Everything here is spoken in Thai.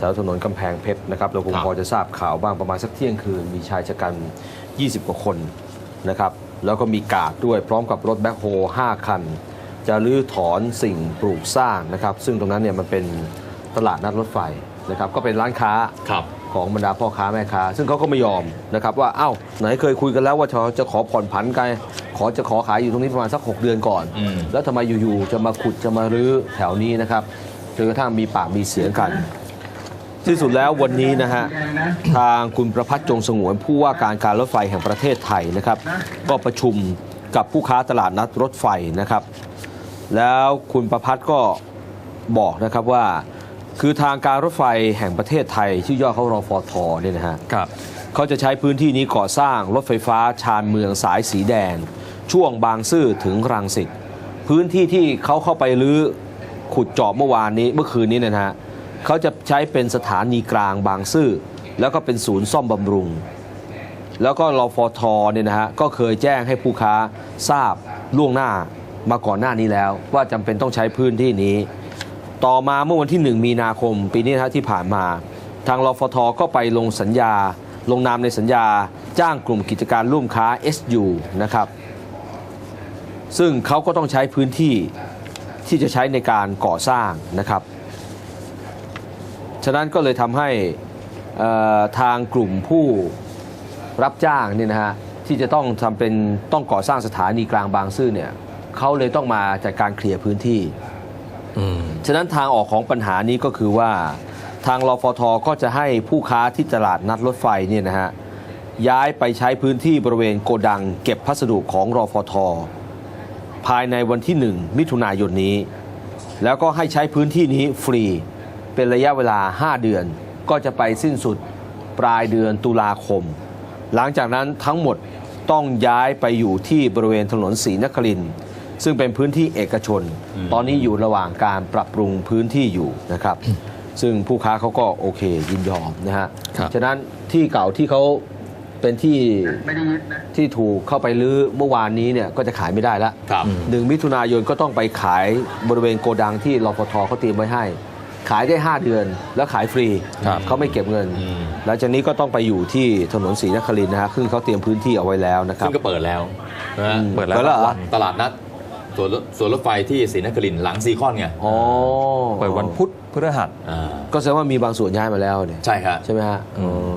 แถวถนนกำแพงเพชรนะครับเราคงครับพอจะทราบข่าวบ้างประมาณสักเที่ยงคืน มีชายชะกัน 20 กว่าคนนะครับแล้วก็มีกาดด้วยพร้อมกับรถแบ็คโฮ5คัน จะรื้อถอนสิ่งปลูกสร้างนะครับ ซึ่งตรงนั้นเนี่ยมันเป็นตลาดนัดรถไฟนะครับก็เป็นร้านค้าครับของบรรดาพ่อค้าแม่ค้า ซึ่งเขาก็ไม่ยอมนะครับว่าเอ้าไหนเคยคุยกันแล้วว่าจะจะขอผ่อนผันกันขอจะขอขายอยู่ตรงนี้ประมาณสัก 6 เดือนก่อนอืมแล้วทำไมอยู่ๆจะมาขุดจะมารื้อแถวนี้นะครับจนกระทั่งมีปากมีเสียงกัน ที่สุดแล้ววันนี้นะฮะทางคุณประพัฒน์จงสงวนผู้ว่าการการรถไฟแห่งประเทศไทยนะครับ ก็ประชุมกับผู้ค้าตลาดนัดรถไฟนะครับ แล้วคุณประพัฒน์ก็บอกนะครับว่า คือทางการรถไฟแห่งประเทศไทย ชื่อย่อเขารอฟอทอเนี่ยนะฮะครับเขาจะใช้พื้นที่นี้ก่อสร้างรถไฟฟ้าชานเมืองสายสีแดง ช่วงบางซื่อถึงรังสิตพื้นที่ที่เขาเข้าไปรื้อขุดเจาะเมื่อวานนี้เมื่อคืนนี้เนยนะฮะ เขาจะใช้เป็นสถานีกลางบางซื่อ แล้วก็เป็นศูนย์ซ่อมบำรุง แล้วก็รอฟอทอเนี่ยนะฮะก็เคยแจ้งให้ผู้ค้าทราบล่วงหน้ามาก่อนหน้านี้แล้ว ว่าจำเป็นต้องใช้พื้นที่นี้ ต่อมาเมื่อวันที่ 1 มีนาคม ปีนี้นะที่ผ่านมา ทางรฟทก็ไปลงสัญญา ลงนามในสัญญาจ้างกลุ่มกิจการร่วมค้า SU นะครับซึ่งเขาก็ต้องใช้พื้นที่ที่จะใช้ในการก่อสร้างนะครับ ฉะนั้นก็เลยทำให้เอ่อทางกลุ่มผู้รับจ้างเนี่ยนะฮะที่จะต้องทำเป็นต้องก่อสร้างสถานีกลางบางซื่อเนี่ยเขาเลยต้องมาจัดการเคลียร์พื้นที่อืมฉะนั้นทางออกของปัญหานี้ก็คือว่าทางรฟทก็จะให้ผู้ค้าที่ตลาดนัดรถไฟเนี่ยนะฮะย้ายไปใช้พื้นที่บริเวณโกดัง เก็บพัสดุของรฟท ภายในวันที่ 1 มิถุนายนนี้ แล้วก็ให้ใช้พื้นที่นี้ฟรี เป็นระยะเวลา 5 เดือนก็จะไปสิ้นสุดปลายเดือนตุลาคม หลังจากนั้นทั้งหมดต้องย้ายไปอยู่ที่บริเวณถนนศรีนครินทร์ซึ่งเป็นพื้นที่เอกชน ตอนนี้อยู่ระหว่างการปรับปรุงพื้นที่อยู่นะครับ ซึ่งผู้ค้าเขาก็โอเคยินยอมนะฮะครับฉะนั้นที่เก่าที่เขาเป็นที่ที่ถูกเข้าไปลื้อเมื่อวานนี้เนี่ยก็จะขายไม่ได้แล้วครับหนึ่งมิถุนายนก็ต้องไปขายบริเวณโกดังที่รฟทเขาเตรียมไว้ให้ ขายได้ 5 เดือนแล้วขายฟรีครับเขาไม่เก็บเงินอืมหลังจากนี้ก็ต้องไปอยู่ที่ถนนศรีนครินทร์นะฮะซึ่งเขาเตรียมพื้นที่เอาไว้แล้วนะครับ ซึ่งก็เปิดแล้วนะฮะอืมเปิดแล้วเปิดแล้ว เหรอตลาดนัดสวนรถสวนรถไฟที่ศรีนครินทร์หลังซีคอนไงอ๋อเปิดวันพุธพฤหัส อ่าก็แสดงว่ามีบางส่วนย้ายมาแล้วเนี่ยใช่ครับ ใช่ไหมฮะอืมอ๋อ